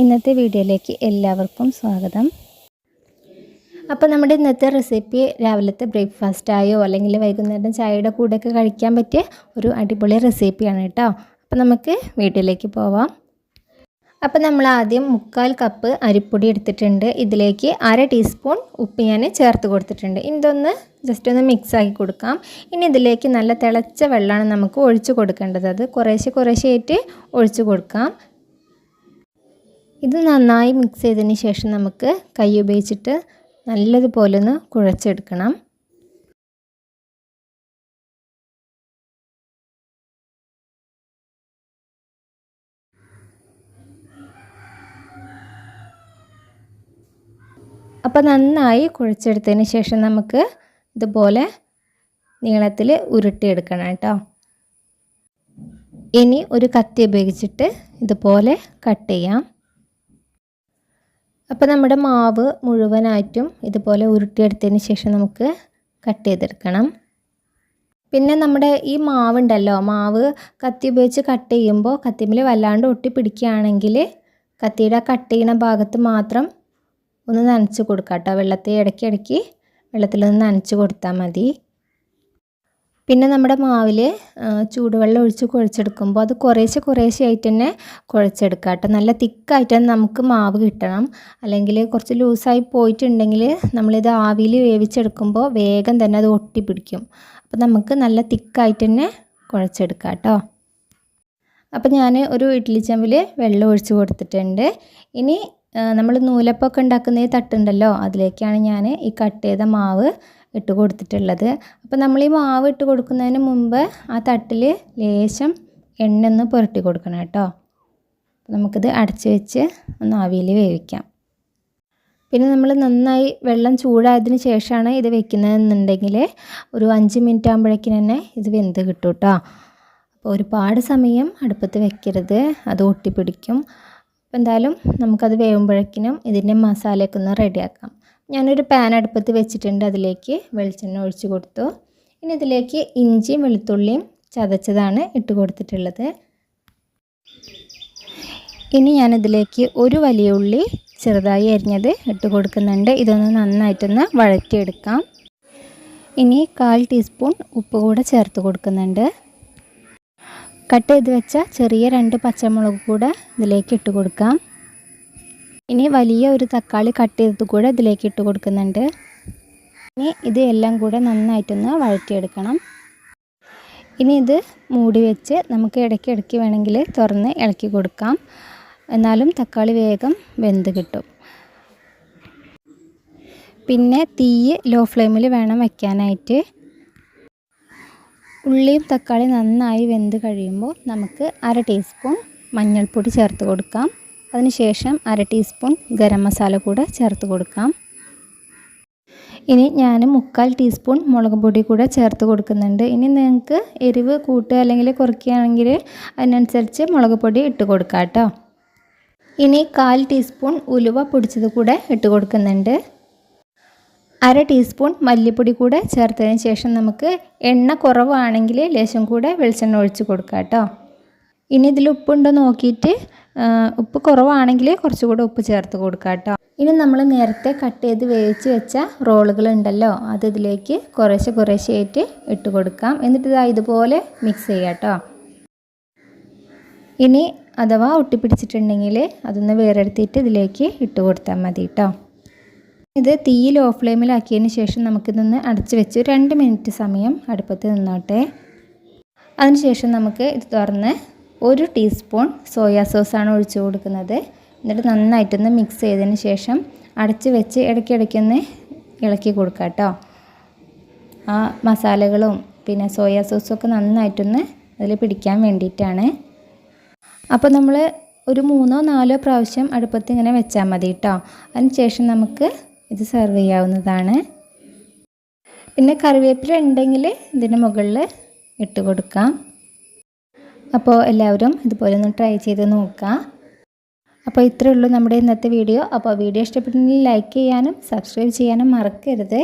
ഇന്നത്തെ വീഡിയോയിലേക്ക് എല്ലാവർക്കും സ്വാഗതം. അപ്പോൾ നമ്മുടെ ഇന്നത്തെ റെസിപ്പി രാവിലത്തെ ബ്രേക്ക്ഫാസ്റ്റായോ അല്ലെങ്കിൽ വൈകുന്നേരം ചായയുടെ കൂടെയൊക്കെ കഴിക്കാൻ പറ്റിയ ഒരു അടിപൊളി റെസിപ്പിയാണ് കേട്ടോ. അപ്പോൾ നമുക്ക് വീട്ടിലേക്ക് പോവാം. അപ്പോൾ നമ്മൾ ആദ്യം മുക്കാൽ കപ്പ് അരിപ്പൊടി എടുത്തിട്ടുണ്ട്. ഇതിലേക്ക് അര ടീസ്പൂൺ ഉപ്പ് ഞാൻ ചേർത്ത് കൊടുത്തിട്ടുണ്ട്. ഇതൊന്ന് ജസ്റ്റ് ഒന്ന് മിക്സ് ആക്കി കൊടുക്കാം. ഇനി ഇതിലേക്ക് നല്ല തിളച്ച വെള്ളമാണ് നമുക്ക് ഒഴിച്ച് കൊടുക്കേണ്ടത്. അത് കുറേശ്ശെ കുറേശ്ശെ ആയിട്ട് ഒഴിച്ച് കൊടുക്കാം. ഇത് നന്നായി മിക്സ് ചെയ്തതിന് ശേഷം നമുക്ക് കൈ ഉപയോഗിച്ചിട്ട് നല്ലതുപോലെ ഒന്ന് കുഴച്ചെടുക്കണം. അപ്പോൾ നന്നായി കുഴച്ചെടുത്തതിന് ശേഷം നമുക്ക് ഇതുപോലെ നീളത്തിൽ ഉരുട്ടിയെടുക്കണം കേട്ടോ. ഇനി ഒരു കത്തി ഉപയോഗിച്ചിട്ട് ഇതുപോലെ കട്ട് ചെയ്യാം. അപ്പോൾ നമ്മുടെ മാവ് മുഴുവനായിട്ടും ഇതുപോലെ ഉരുട്ടിയെടുത്തതിന് ശേഷം നമുക്ക് കട്ട് ചെയ്തെടുക്കണം. പിന്നെ നമ്മുടെ ഈ മാവുണ്ടല്ലോ മാവ് കത്തി ഉപയോഗിച്ച് കട്ട് ചെയ്യുമ്പോൾ കത്തിമ്മിൽ വല്ലാണ്ട് ഒട്ടി പിടിക്കുകയാണെങ്കിൽ കത്തിയുടെ കട്ട് ചെയ്യുന്ന ഭാഗത്ത് മാത്രം ഒന്ന് നനച്ച് കൊടുക്കാം കേട്ടോ വെള്ളത്തിൽ ഇടയ്ക്കിടയ്ക്ക് ഇടയ്ക്ക് വെള്ളത്തിലൊന്ന് നനച്ച് കൊടുത്താൽ മതി. പിന്നെ നമ്മുടെ മാവിൽ ചൂടുവെള്ളം ഒഴിച്ച് കുഴച്ചെടുക്കുമ്പോൾ അത് കുറേശ്ശെ കുറേശ്ശെ ആയിട്ട് തന്നെ കുഴച്ചെടുക്കുക കേട്ടോ. നല്ല തിക്കായിട്ട് തന്നെ നമുക്ക് മാവ് കിട്ടണം. അല്ലെങ്കിൽ കുറച്ച് ലൂസായി പോയിട്ടുണ്ടെങ്കിൽ നമ്മളിത് ആവിയിൽ വേവിച്ചെടുക്കുമ്പോൾ വേഗം തന്നെ അത് ഒട്ടിപ്പിടിക്കും. അപ്പോൾ നമുക്ക് നല്ല തിക്കായിട്ട് തന്നെ കുഴച്ചെടുക്കാം കേട്ടോ. അപ്പോൾ ഞാൻ ഒരു ഇഡ്ഡലി ചെമ്പിൽ വെള്ളം ഒഴിച്ച് കൊടുത്തിട്ടുണ്ട്. ഇനി നമ്മൾ നൂലപ്പൊക്കെ ഉണ്ടാക്കുന്ന തട്ടുണ്ടല്ലോ അതിലേക്കാണ് ഞാൻ ഈ കട്ട് ചെയ്ത മാവ് ഇട്ട് കൊടുത്തിട്ടുള്ളത്. അപ്പോൾ നമ്മൾ ഈ മാവ് ഇട്ട് കൊടുക്കുന്നതിന് മുമ്പ് ആ തട്ടിൽ ലേശം എണ്ണ ഒന്ന് പുരട്ടി കൊടുക്കണം കേട്ടോ. നമുക്കിത് അടച്ച് വെച്ച് ഒന്ന് ആവിയിൽ വേവിക്കാം. പിന്നെ നമ്മൾ നന്നായി വെള്ളം ചൂടായതിന് ശേഷമാണ് ഇത് വെക്കുന്നതെന്നുണ്ടെങ്കിൽ ഒരു അഞ്ച് മിനിറ്റ് ആകുമ്പോഴേക്കും തന്നെ ഇത് വെന്ത് കിട്ടും കേട്ടോ. അപ്പോൾ ഒരുപാട് സമയം അടുപ്പത്ത് വെക്കരുത്. അത് ഒട്ടിപ്പിടിക്കും. അപ്പോൾ എന്തായാലും നമുക്കത് വേവുമ്പോഴേക്കിനും ഇതിന്റെ മസാലയൊക്കെ ഒന്ന് റെഡിയാക്കാം ഞാനൊരു പാൻ അടുപ്പത്ത് വെച്ചിട്ടുണ്ട്. അതിലേക്ക് വെളിച്ചെണ്ണ ഒഴിച്ച് കൊടുത്തു. ഇനി ഇതിലേക്ക് ഇഞ്ചിയും വെളുത്തുള്ളിയും ചതച്ചതാണ് ഇട്ട് കൊടുത്തിട്ടുള്ളത്. ഇനി ഞാനിതിലേക്ക് ഒരു വലിയ ഉള്ളി ചെറുതായി അരിഞ്ഞത് ഇട്ട് കൊടുക്കുന്നുണ്ട്. ഇതൊന്ന് നന്നായിട്ടൊന്ന് വഴറ്റിയെടുക്കാം. ഇനി കാൽ ടീസ്പൂൺ ഉപ്പ് കൂടെ ചേർത്ത് കൊടുക്കുന്നുണ്ട്. കട്ട് ചെയ്ത് വെച്ച ചെറിയ രണ്ട് പച്ചമുളക് കൂടെ ഇതിലേക്ക് ഇട്ട് കൊടുക്കാം. ഇനി വലിയ ഒരു തക്കാളി കട്ട് ചെയ്തത് കൂടെ ഇതിലേക്ക് ഇട്ട് കൊടുക്കുന്നുണ്ട്. ഇനി ഇത് എല്ലാം കൂടെ നന്നായിട്ടൊന്ന് വഴറ്റിയെടുക്കണം. ഇനി ഇത് മൂടി വെച്ച് നമുക്ക് ഇടയ്ക്ക് ഇടയ്ക്ക് വേണമെങ്കിൽ തുറന്ന് ഇളക്കി കൊടുക്കാം. എന്നാലും തക്കാളി വേഗം വെന്ത് കിട്ടും. പിന്നെ തീ ലോ ഫ്ലെയിമിൽ വേണം വയ്ക്കാനായിട്ട് ഉള്ളിയും തക്കാളി നന്നായി വെന്ത് കഴിയുമ്പോൾ നമുക്ക് അര ടീസ്പൂൺ മഞ്ഞൾപ്പൊടി ചേർത്ത് കൊടുക്കാം. അതിനുശേഷം അര ടീസ്പൂൺ ഗരം മസാല കൂടെ ചേർത്ത് കൊടുക്കാം. ഇനി ഞാൻ മുക്കാൽ ടീസ്പൂൺ മുളക് പൊടി കൂടെ ചേർത്ത് കൊടുക്കുന്നുണ്ട്. ഇനി നിങ്ങൾക്ക് എരിവ് കൂട്ടുക അല്ലെങ്കിൽ കുറയ്ക്കുകയാണെങ്കിൽ അതിനനുസരിച്ച് മുളക് പൊടി ഇട്ട് കൊടുക്കാം കേട്ടോ. ഇനി കാൽ ടീസ്പൂൺ ഉലുവ പൊടിച്ചത് കൂടെ ഇട്ട് കൊടുക്കുന്നുണ്ട്. അര ടീസ്പൂൺ മല്ലിപ്പൊടി കൂടെ ചേർത്തതിന് ശേഷം നമുക്ക് എണ്ണ കുറവാണെങ്കിൽ ലേശം കൂടെ വെളിച്ചെണ്ണ ഒഴിച്ച് കൊടുക്കാം കേട്ടോ. ഇനി ഇതിൽ ഉപ്പുണ്ടോ നോക്കിയിട്ട് ഉപ്പ് കുറവാണെങ്കിൽ കുറച്ചുകൂടെ ഉപ്പ് ചേർത്ത് കൊടുക്കാം കേട്ടോ. ഇനി നമ്മൾ നേരത്തെ കട്ട് ചെയ്ത് വേവിച്ച് വെച്ച റോളുകൾ ഉണ്ടല്ലോ അത് ഇതിലേക്ക് കുറേശ്ശെ കുറേശ്ശെ ആയിട്ട് ഇട്ട് കൊടുക്കാം. എന്നിട്ട് ഇതാ ഇതുപോലെ മിക്സ് ചെയ്യാം കേട്ടോ. ഇനി അഥവാ ഒട്ടിപ്പിടിച്ചിട്ടുണ്ടെങ്കിൽ അതൊന്ന് വേറെടുത്തിട്ട് ഇതിലേക്ക് ഇട്ട് കൊടുത്താൽ മതി കേട്ടോ. ഇത് തീ ലോ ഫ്ലെയിമിലാക്കിയതിന് ശേഷം നമുക്കിതൊന്ന് അടച്ച് വെച്ച് രണ്ട് മിനിറ്റ് സമയം അടുപ്പത്ത് നിന്നോട്ടെ. അതിനുശേഷം നമുക്ക് ഇത് തുറന്ന് ഒരു ടീസ്പൂൺ സോയാ സോസാണ് ഒഴിച്ചു കൊടുക്കുന്നത്. എന്നിട്ട് നന്നായിട്ടൊന്ന് മിക്സ് ചെയ്തതിന് ശേഷം അടച്ച് വെച്ച് ഇടയ്ക്കിടയ്ക്കൊന്ന് ഇളക്കി കൊടുക്കുക കേട്ടോ ആ മസാലകളും പിന്നെ സോയാ സോസും ഒക്കെ നന്നായിട്ടൊന്ന് അതിൽ പിടിക്കാൻ വേണ്ടിയിട്ടാണ്. അപ്പോൾ നമ്മൾ ഒരു മൂന്നോ നാലോ പ്രാവശ്യം അടുപ്പത്ത് ഇങ്ങനെ വെച്ചാൽ മതി കേട്ടോ അതിന് ശേഷം നമുക്ക് ഇത് സെർവ് ചെയ്യാവുന്നതാണ്. പിന്നെ കറിവേപ്പില ഉണ്ടെങ്കിൽ ഇതിന് മുകളിൽ ഇട്ട് കൊടുക്കാം. അപ്പോൾ എല്ലാവരും ഇതുപോലെ ഒന്ന് ട്രൈ ചെയ്ത് നോക്കുക. അപ്പോൾ ഇത്രയേ ഉള്ളൂ നമ്മുടെ ഇന്നത്തെ വീഡിയോ അപ്പോൾ വീഡിയോ ഇഷ്ടപ്പെട്ടെങ്കിൽ ലൈക്ക് ചെയ്യാനും സബ്സ്ക്രൈബ് ചെയ്യാനും മറക്കരുത്.